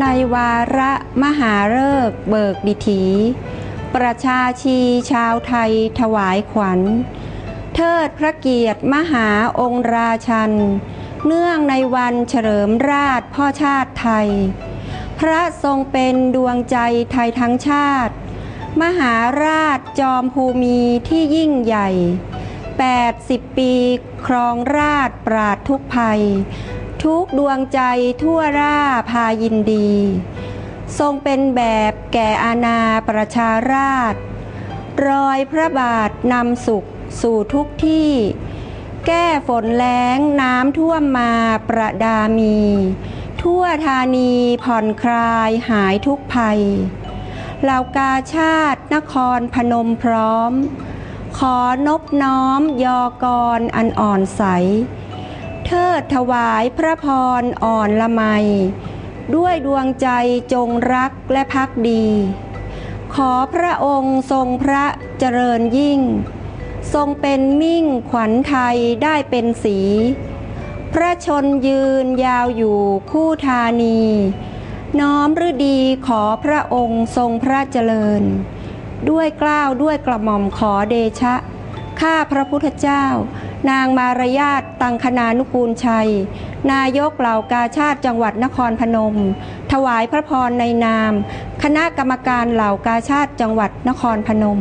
ในวาระมหาฤกษ์เบิกดิถี ประชาชีชาวไทยถวายขวัญ เทิดพระเกียรติมหาองค์ราชัน เนื่องในวันเฉลิมราชพ่อชาติไทย พระทรงเป็นดวงใจไทยทั้งชาติ มหาราชจอมภูมิที่ยิ่งใหญ่ 80 ปีครองราชปราดทุกภัย ทุกดวงใจทั่วราพายินดี ทรงเป็นแบบแก่อาณาประชาราช รอยพระบาทนำสุขสู่ทุกที่ แก้ฝนแล้งน้ำท่วมมาประดามี ทั่วธานีผ่อนคลายหายทุกภัยเหล่ากาชาตินครพนมพร้อม ขอนบน้อมยอกรอันอ่อนใส เทิดถวายพระพรอ่อนละไม ด้วยดวงใจจงรักและพักดี ขอพระองค์ทรงพระเจริญยิ่ง ทรงเป็นมิ่งขวัญไทยได้เป็นสี พระชนยืนยาวอยู่คู่ธานี น้อมฤดีขอพระองค์ทรงพระเจริญ ด้วยกล้าวด้วยกระหม่อมขอเดชะ ข้าพระพุทธเจ้า นางมารยาทตังคณานุกูลชัย นายกเหล่ากาชาติจังหวัดนครพนม ถวายพระพรในนาม คณะกรรมการเหล่ากาชาติจังหวัดนครพนม